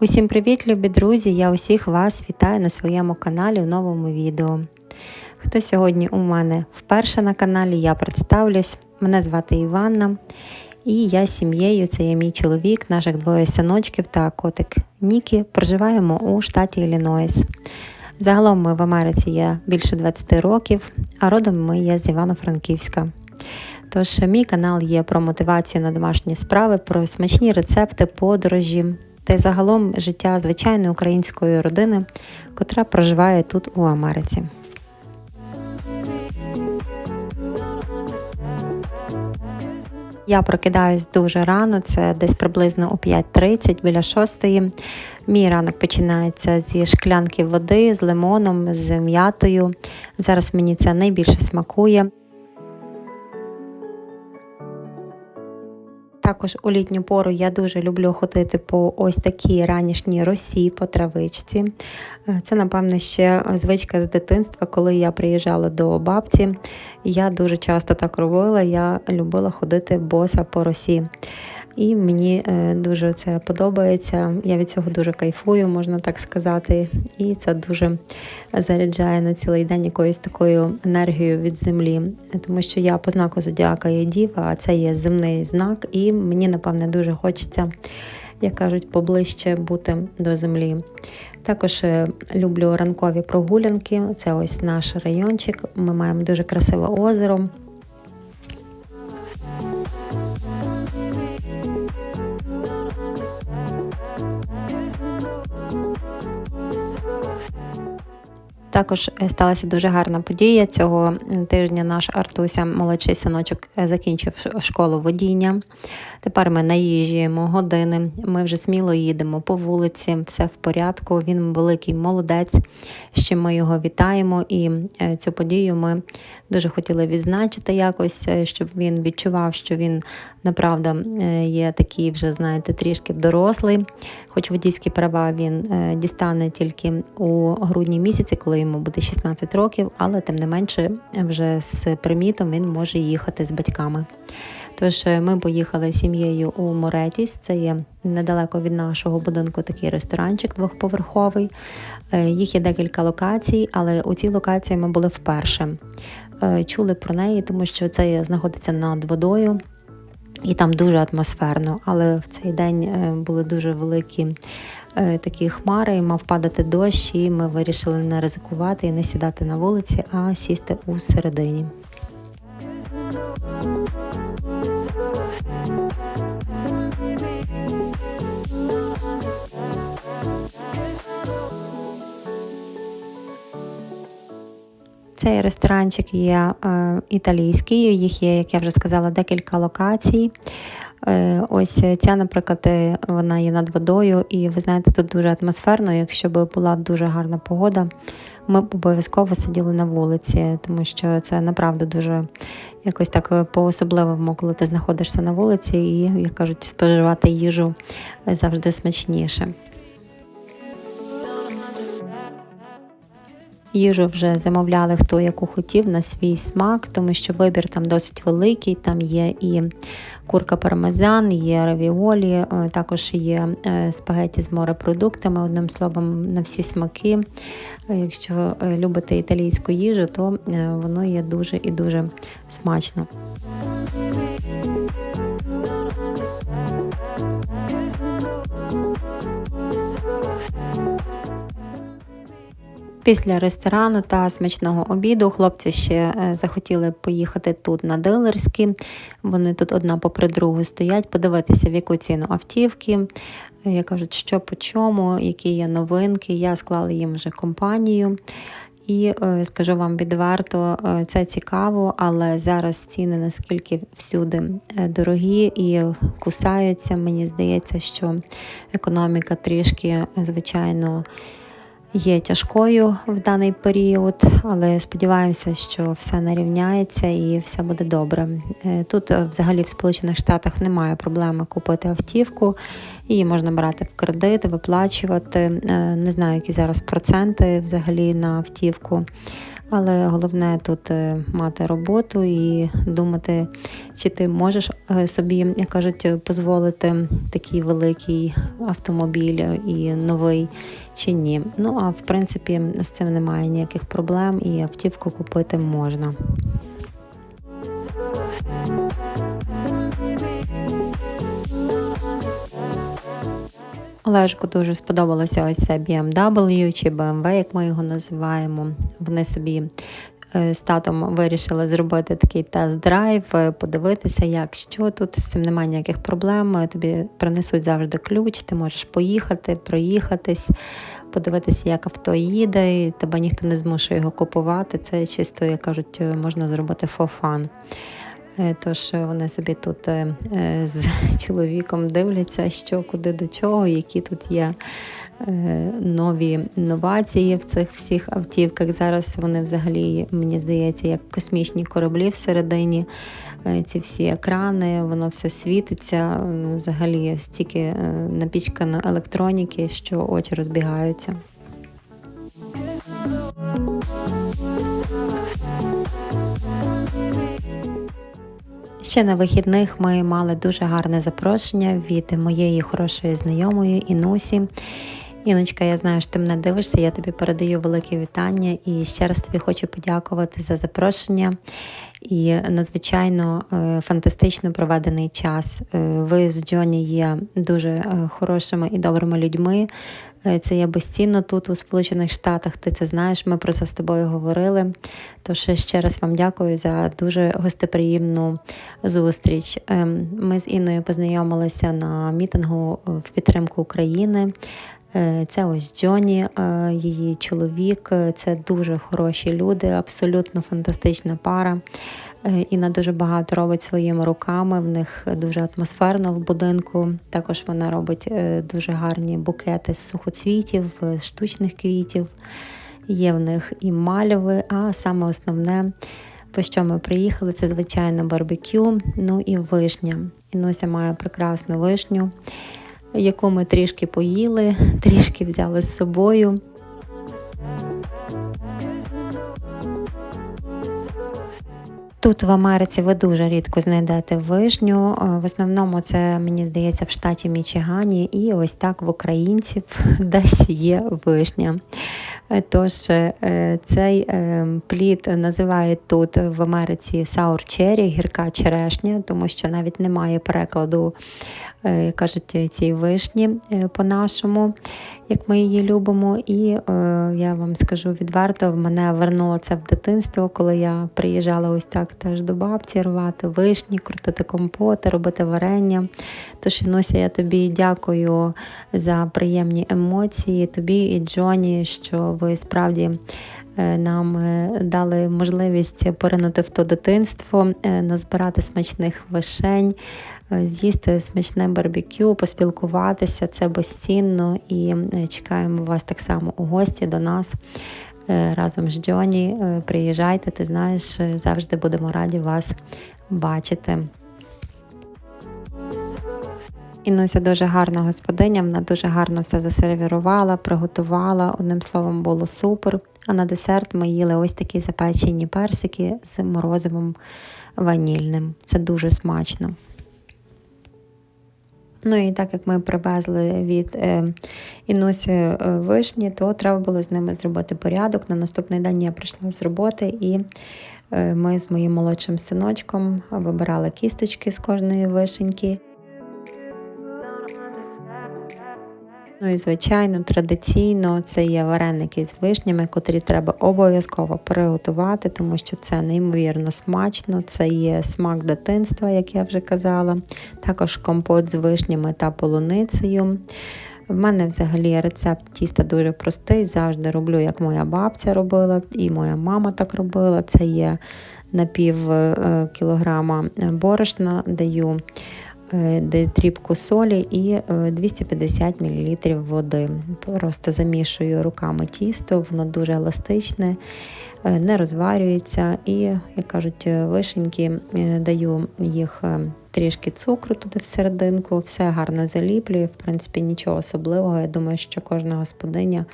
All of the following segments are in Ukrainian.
Усім привіт, любі друзі! Я усіх вас вітаю на своєму каналі в новому відео. Хто сьогодні у мене вперше на каналі, я представлюсь. Мене звати Іванна, і я з сім'єю, це є мій чоловік, наших двоє синочків та котик Нікі. Проживаємо у штаті Іллінойс. Загалом ми в Америці є більше 20 років, а родом ми є з Івано-Франківська. Тож мій канал є про мотивацію на домашні справи, про смачні рецепти, подорожі та й загалом життя звичайної української родини, котра проживає тут у Америці. Я прокидаюсь дуже рано, це десь приблизно о 5.30 біля 6. Мій ранок починається зі шклянки води з лимоном, з м'ятою. Зараз мені це найбільше смакує. Також у літню пору я дуже люблю ходити по ось такій ранішній росі по травичці. Е, це, напевне, ще звичка з дитинства, коли я приїжджала до бабці. Я дуже часто так робила, я любила ходити боса по росі. І мені е, дуже це подобається. Я від цього дуже кайфую, можна так сказати. І це дуже заряджає на цілий день якоюсь такою енергією від землі. Тому що я по знаку Зодіака є діва, а це є земний знак, і мені, напевне, дуже хочеться, як кажуть, поближче бути до землі. Також е, люблю ранкові прогулянки. Це ось наш райончик. Ми маємо дуже красиве озеро. Також е, сталася дуже гарна подія цього тижня. Наш Артуся, молодший синочок, е, закінчив школу водіння. Тепер ми наїжджуємо години. Ми вже сміло їдемо по вулиці, все в порядку. Він великий молодець. Ще ми його вітаємо, і е, цю подію ми дуже хотіли відзначити якось, щоб він відчував, що він направда є такий вже, знаєте, трішки дорослий. Хоч водійські права він дістане тільки у грудні місяці, коли йому буде 16 років, але тим не менше, вже з примітом він може їхати з батьками. Тож е, ми поїхали з сім'єю у Моретіс, це є недалеко від нашого будинку такий ресторанчик двохповерховий. Е, їх є декілька локацій, але у цій локації ми були вперше. Е, чули про неї, тому що це знаходиться над водою. І там дуже атмосферно, але в цей день були дуже великі такі хмари, і мав падати дощ, і ми вирішили не ризикувати і не сідати на вулиці, а сісти у середині. Цей ресторанчик є е, італійський, їх є, як я вже сказала, декілька локацій. Е, ось ця, наприклад, е, вона є над водою, і ви знаєте, тут дуже атмосферно. Якщо б була дуже гарна погода, ми б обов'язково сиділи на вулиці, тому що це направду дуже якось так по-особливому, коли ти знаходишся на вулиці, і, як кажуть, споживати їжу завжди смачніше. Їжу вже замовляли хто яку хотів на свій смак, тому що вибір там досить великий. Там є і курка пармезан, є равіолі, е, також є е, спагеті з морепродуктами, одним словом, на всі смаки. Е, якщо любите італійську їжу, то воно є дуже і дуже смачно. Після ресторану та смачного обіду хлопці ще е, захотіли поїхати тут на дилерські. Вони тут одна попри другу стоять, подивитися, в яку ціну автівки. Е, я кажуть, що по чому, які є новинки. Я склала їм вже компанію. І е, скажу вам відверто, це цікаво, але зараз ціни наскільки всюди дорогі і кусаються. Мені здається, що економіка трішки, звичайно є тяжкою в даний період, але сподіваємося, що все нарівняється і все буде добре. Е, тут, е, взагалі, в Сполучених Штатах немає проблеми купити автівку, її можна брати в кредит, виплачувати. Е, не знаю, які зараз проценти взагалі на автівку. Але головне тут мати роботу і думати, чи ти можеш собі, як кажуть, дозволити такий великий автомобіль і новий чи ні. Ну а в принципі з цим немає ніяких проблем, і автівку купити можна. Олежку дуже сподобалося ось це BMW чи BMW, як ми його називаємо. Вони собі з татом вирішили зробити такий тест-драйв, е, подивитися, як що тут з цим немає ніяких проблем. Тобі принесуть завжди ключ, ти можеш поїхати, проїхатись, подивитися, як авто їде, і тебе ніхто не змушує його купувати. Це чисто, як кажуть, можна зробити. Е, тож вони собі тут е, е, з чоловіком дивляться, що куди до чого, які тут є нові інновації в цих всіх автівках. Зараз вони взагалі, мені здається, як космічні кораблі всередині. Ці всі екрани, воно все світиться, взагалі стільки напічкано електроніки, що очі розбігаються. Ще на вихідних ми мали дуже гарне запрошення від моєї хорошої знайомої Інусі. Іночка, я знаю, що ти мене дивишся, я тобі передаю велике вітання і ще раз тобі хочу подякувати за запрошення і надзвичайно е, фантастично проведений час. Е, ви з Джоні є дуже е, хорошими і добрими людьми. Це є безцінно тут, у Сполучених Штатах. Ти це знаєш, ми про це з тобою говорили. Тож ще раз вам дякую за дуже гостеприємну зустріч. Ем, ми з Інною познайомилися на мітингу в підтримку України. Це ось Джоні, її чоловік. Це дуже хороші люди, абсолютно фантастична пара. Е, Інна дуже багато робить своїми руками. В них дуже атмосферно в будинку. Також вона робить е, дуже гарні букети з сухоцвітів, е, штучних квітів. Є в них і мальви, а саме основне, по що ми приїхали, це звичайно барбекю, ну і вишня. Інуся має прекрасну вишню, яку ми трішки поїли, трішки взяли з собою. Тут в Америці ви дуже рідко знайдете вишню. Е, в основному це, мені здається, в штаті Мічигані, і ось так в українців десь є вишня. Е, тож е, цей плід називають тут в Америці саур чері, гірка черешня, тому що навіть немає перекладу кажуть, цій вишні е, по-нашому, як ми її любимо. І е, я вам скажу відверто, в мене вернуло це в дитинство, коли я приїжджала ось так теж до бабці рвати вишні, крутити компоти, робити варення. Тож, Інуся, я тобі дякую за приємні емоції, тобі і Джоні, що ви справді. Нам дали можливість поринути в то дитинство, назбирати смачних вишень, Е, з'їсти смачне барбекю, поспілкуватися, це безцінно і е, чекаємо вас так само у гості до нас. Е, разом з Джоні. Приїжджайте, ти знаєш, завжди будемо раді вас бачити. Інуся дуже гарна господиня, вона дуже гарно все засервірувала, приготувала. Одним словом, було супер. А на десерт ми їли ось такі запечені персики з морозивом ванільним. Це дуже смачно. Ну і так як ми привезли від е, Інусі е, вишні, то треба було з ними зробити порядок. На наступний день я прийшла з роботи, і е, ми з моїм молодшим синочком вибирали кісточки з кожної вишеньки. Ну і, звичайно, традиційно це є вареники з вишнями, котрі треба обов'язково приготувати, тому що це неймовірно смачно, це є смак дитинства, як я вже казала. Також компот з вишнями та полуницею. В мене взагалі рецепт тіста дуже простий. Завжди роблю, як моя бабця робила, і моя мама так робила. Це є на пів е, кілограма борошна даю. Е, дрібку солі і 250 е, мл води. Просто замішую руками тісто, воно дуже еластичне, е, не розварюється. І, як кажуть, вишеньки даю їх трішки цукру туди всерединку, все гарно заліплюю. В принципі, нічого особливого. Я думаю, що кожна господиня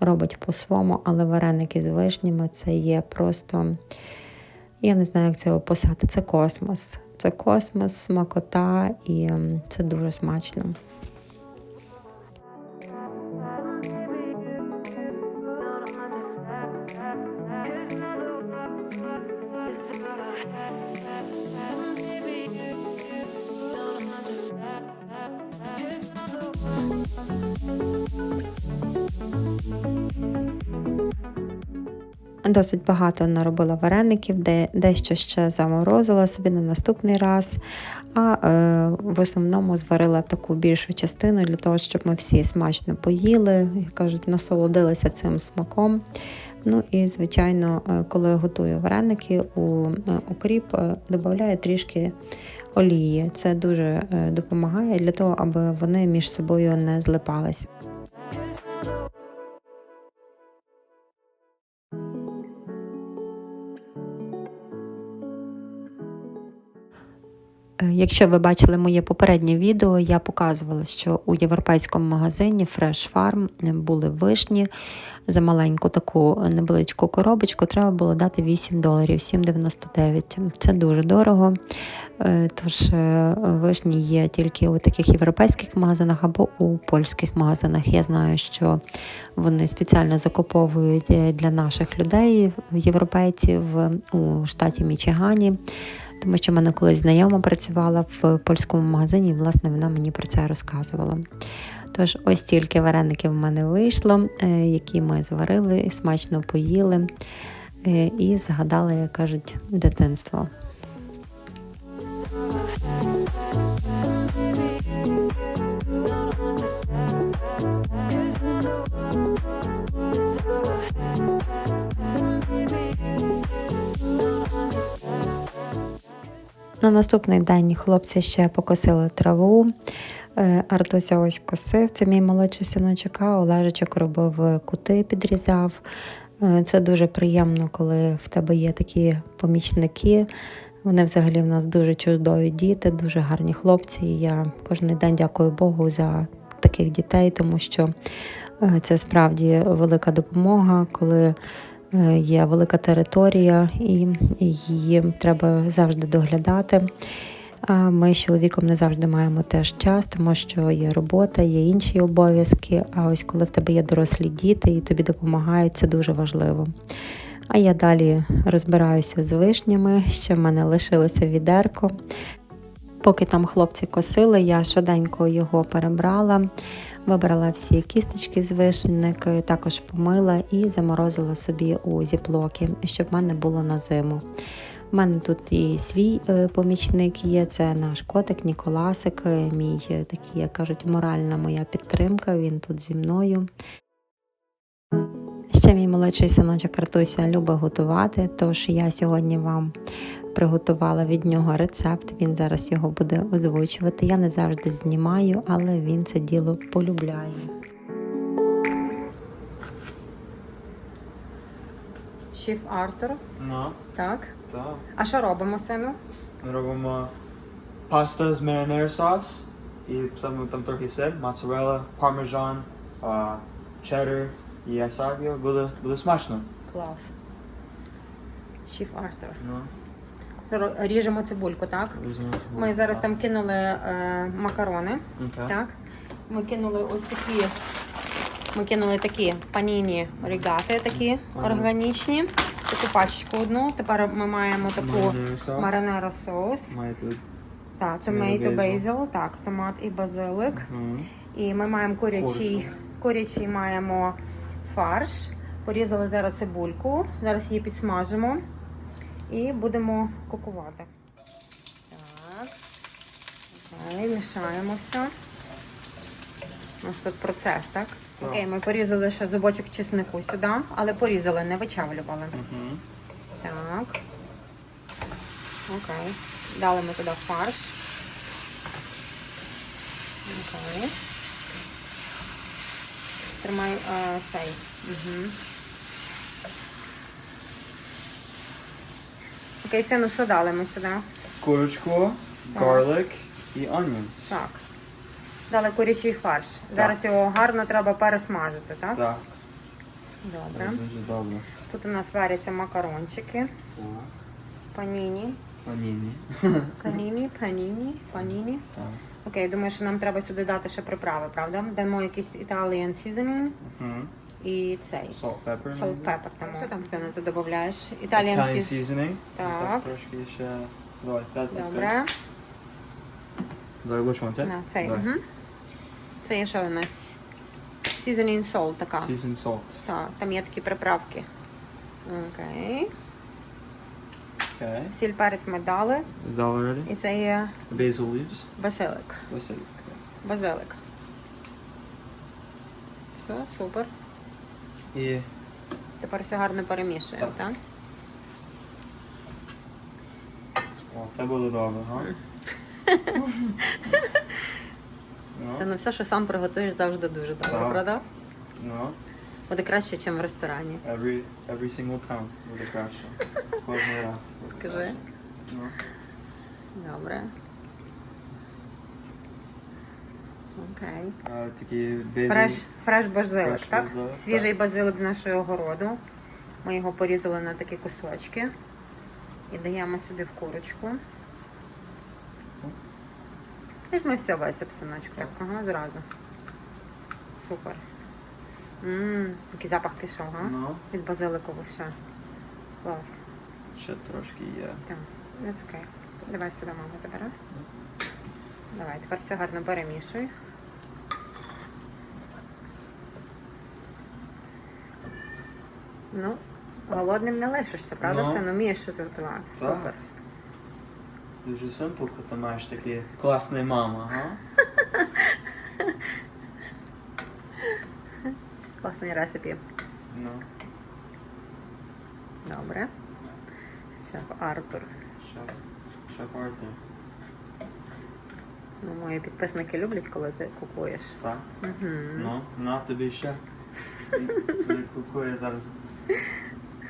робить по-своєму, але вареники з вишнями це є просто. Я не знаю, як це описати. Це космос. Це космос, смакота, і ем, це дуже смачно. Досить багато наробила вареників, де дещо ще заморозила собі на наступний раз. А е, в основному зварила таку більшу частину для того, щоб ми всі смачно поїли, як кажуть, насолодилися цим смаком. Ну і, звичайно, е, коли готую вареники, у е, укріп е, додаю трішки олії. Це дуже е, допомагає для того, аби вони між собою не злипалися. Якщо ви бачили моє попереднє відео, я показувала, що у європейському магазині Fresh Farm були вишні за маленьку таку невеличку коробочку. Треба було дати 8 доларів 7,99. Це дуже дорого. Е, Тож е, вишні є тільки у таких європейських магазинах або у польських магазинах. Я знаю, що вони спеціально закуповують е, для наших людей, європейців у штаті Мічигані. Тому що в мене колись знайома працювала в польському магазині, і власне вона мені про це розказувала. Тож, ось стільки вареників в мене вийшло, е, які ми зварили, смачно поїли е, і згадали, як кажуть, дитинство. На наступний день хлопці ще покосили траву. Е, Артуся ось косив, це мій молодший синочок, а Олежичок робив кути, підрізав. Е, Це дуже приємно, коли в тебе є такі помічники. Вони взагалі в нас дуже чудові діти, дуже гарні хлопці. І я кожен день дякую Богу за таких дітей, тому що е, це справді велика допомога, коли е, є велика територія і її треба завжди доглядати. Ми з чоловіком не завжди маємо теж час, тому що є робота, є інші обов'язки. А ось коли в тебе є дорослі діти і тобі допомагають, це дуже важливо. А я далі розбираюся з вишнями, ще в мене лишилося відерко. Поки там хлопці косили, я швиденько його перебрала, вибрала всі кісточки з вишенник, також помила і заморозила собі у зіплоки, щоб в мене було на зиму. У мене тут і свій е, помічник є, це наш котик Ніколасик, е, мій е, такий, як кажуть, моральна моя підтримка. Він тут зі мною. Ще мій молодший синочок Артуся любить готувати, тож я сьогодні вам приготувала від нього рецепт. Він зараз його буде озвучувати. Я не завжди знімаю, але він це діло полюбляє. Шеф Артур, Ну, так. так. А що робимо, сину? Ми робимо паста з маринер сос і саме там трохи сир, моцарелла, пармезан, чеддер і асагіо. Буде, буде смачно. Клас. Шеф Артур. Ну, Ріжемо цибульку, так? Ми зараз там кинули е, макарони. Окей. Так. Ми кинули ось такі. Ми кинули такі паніні рігати, такі Ага. органічні. Таку пачку одну. Тепер ми маємо таку маринера соус. Так, basil. basil, так, томат і базилик. Мгм. І ми маємо курячий, курячий маємо фарш. Порізали зараз цибульку. Зараз її підсмажимо і будемо кукувати. Так. Окей, мішаємо все. У нас тут процес, так? Так. Окей, ми порізали ще зубочок чеснику сюди, але порізали, не вичавлювали. Мгм. Так. Окей. Дали ми туди фарш. Окей. Тримай е, цей. Угу. Окей, сину, що дали ми сюди? Курочку, Так. garlic і onions. Так. Дали курячий фарш. Зараз його гарно треба пересмажити, так? Так. Добре. Дуже добре. Тут у нас варяться макарончики. Так. Паніні. Паніні. Паніні, паніні, паніні. Так. Окей, думаю, що нам треба сюди дати ще приправи, правда? Дамо якийсь Italian seasoning Мгм. І цей. Salt, pepper. Salt maybe? pepper там. Що там все ти додаєш? Italian Italian seasoning. seasoning. Так. Трошки ще. Давай, that, that's good. Добре. Давай, which one? На, цей. Давай. Угу. Це є що у нас? Seasoning salt така. Seasoned salt. Так, там є такі приправки. Окей. Okay. Сіль перець ми дали. Is that already? І це є Basil leaves. базилик. It? Базилик. Все, супер. І Тепер все гарно перемішуємо, Так. О, це буде добре, га? Це Ну, все, що сам приготуєш, завжди дуже добре, Так. правда? ну, Буде краще, ніж в ресторані. every, every single time буде краще. Кожний раз. буде Скажи. краще. Ну, Добре. Окей. а. Фреш, фреш базилик, Фреш так? базилик, Свіжий базилик з нашого огороду. Ми його порізали на такі кусочки. І даємо сюди в курочку. Візьми все висип, синочку. Так, ага, зразу. Супер. Ммм, який запах пішов, га? Ну, Від базилику ще. Клас. ще трошки є. Так, that's окей. Давай сюди мама забере. Давай, тепер все гарно перемішуй. Ну, голодним не лишишся, правда, Ну. сину? Вмієш щось готувати. Так. Супер. Дуже симпл, ти маєш такі класні мама, га? Класний рецепт. Ну, Добре. Шеф Артур. шеф, шеф Артур. Ну, мої підписники люблять, коли ти купуєш. Так? Угу. Ну, на тобі ще. Ти купує зараз.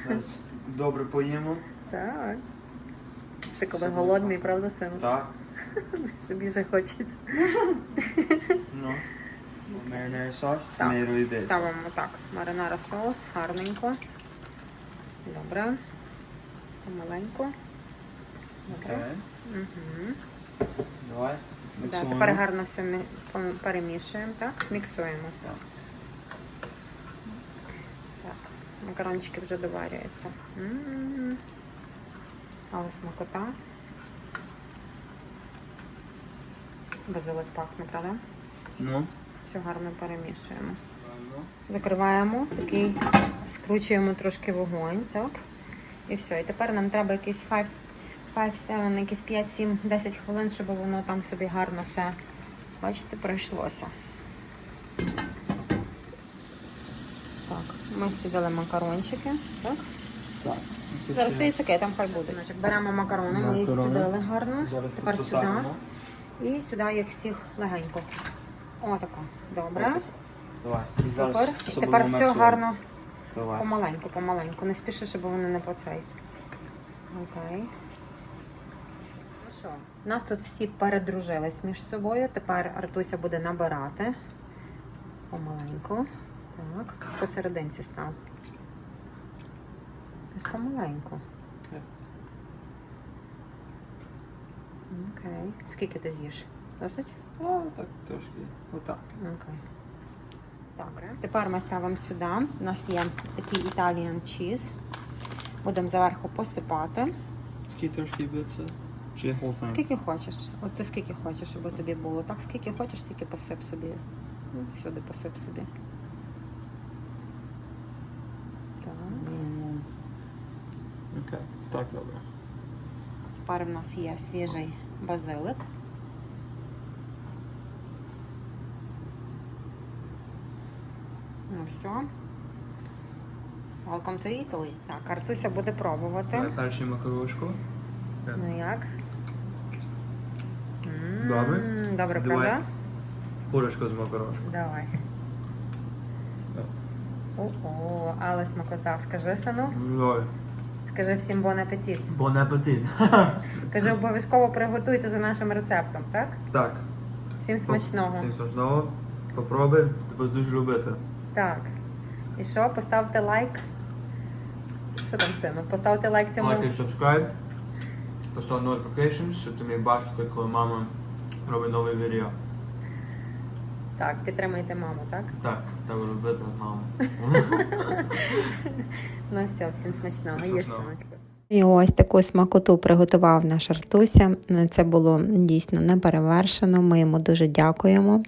Зараз добре поїмо. Так. Ще коли Супер. голодний, правда, сину? Так. Що більше хочеться. Ну. Marinara sauce, Так, tomato і basil. Ставимо так. Маринара соус, гарненько. Добре. Помаленьку. Добре. Окей. Угу. Давай. Да, Міксуємо. тепер гарно все мі- пом- перемішуємо, так? Міксуємо. Так. Так. Макарончики вже доварюються. М. Але смакота. Базилик пахне, правда? Ну. Все гарно перемішуємо. Закриваємо, такий, скручуємо трошки вогонь, так? І все. І тепер нам треба якийсь 5, 5 7, якісь 5, 7, 10 хвилин, щоб воно там собі гарно все, бачите, пройшлося. Так, ми сідали макарончики, так? Так. Зараз то і там хай буде. Беремо макарони, ми їх Макарони. сідали гарно. Зараз Тепер тут сюди. поставимо. І сюди їх всіх легенько. Отако. Добре. Давай. І Супер. І особливо тепер все міксуємо. гарно. Давай. Помаленьку, помаленьку. Не спіши, щоб вони не поцей. Окей. Ну що, у нас тут всі передружились між собою. Тепер Артуся буде набирати. Помаленьку. Так. Посерединці став. Ось помаленьку. Окей. Скільки ти з'їш? Досить? А, так трошки. Отак. Окей. Добре. Тепер ми ставимо сюди. У нас є такий Italian cheese. Будемо зверху посипати. Скільки трошки биться? Чи whole thing? Скільки хочеш. От ти скільки хочеш, щоб тобі було. Так, скільки хочеш, стільки посип собі. Сюди посип собі. Так. М, Окей. Так, добре. Тепер в нас є свіжий базилик. Ну все. Welcome to Italy. Так, Артуся буде пробувати. Давай першу макарошку. Ну як? М, Добре? Добре, Давай. правда? Курочку з макарошкою. Давай. О-о, але смакота. Скажи, сину. Ой. Скажи всім бон апетит. Бон апетит. Кажи, обов'язково приготуйте за нашим рецептом, так? Так. Всім смачного. Всім смачного. Попробуй, ти будеш дуже любити. Так. І що, поставте лайк. Що там сину? Поставте лайк цьому. Like і subscribe. Постав notifications, щоб ти міг бачити, коли мама робить нове відео. Так, підтримайте маму, так? Так, треба робити маму. Ну все, всім смачного. Їж, синочку. І ось таку смакоту приготував наш Артуся. Це було дійсно неперевершено. Ми йому дуже дякуємо.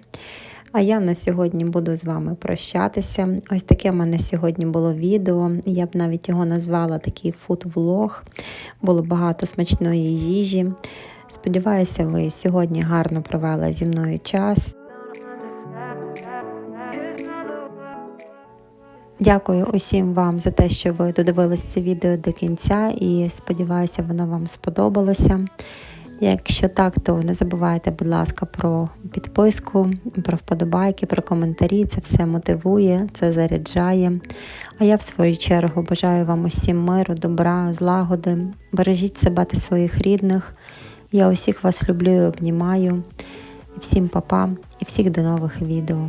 А я на сьогодні буду з вами прощатися. Ось таке в мене сьогодні було відео. Я б навіть його назвала такий фуд-влог. Було багато смачної їжі. Сподіваюся, ви сьогодні гарно провели зі мною час. Дякую усім вам за те, що ви додивились це відео до кінця, і сподіваюся, воно вам сподобалося. Якщо так, то не забувайте, будь ласка, про підписку, про вподобайки, про коментарі. Це все мотивує, це заряджає. А я, в свою чергу, бажаю вам усім миру, добра, злагоди. Бережіть себе та своїх рідних. Я усіх вас люблю і обнімаю. Всім па-па, і всіх до нових відео.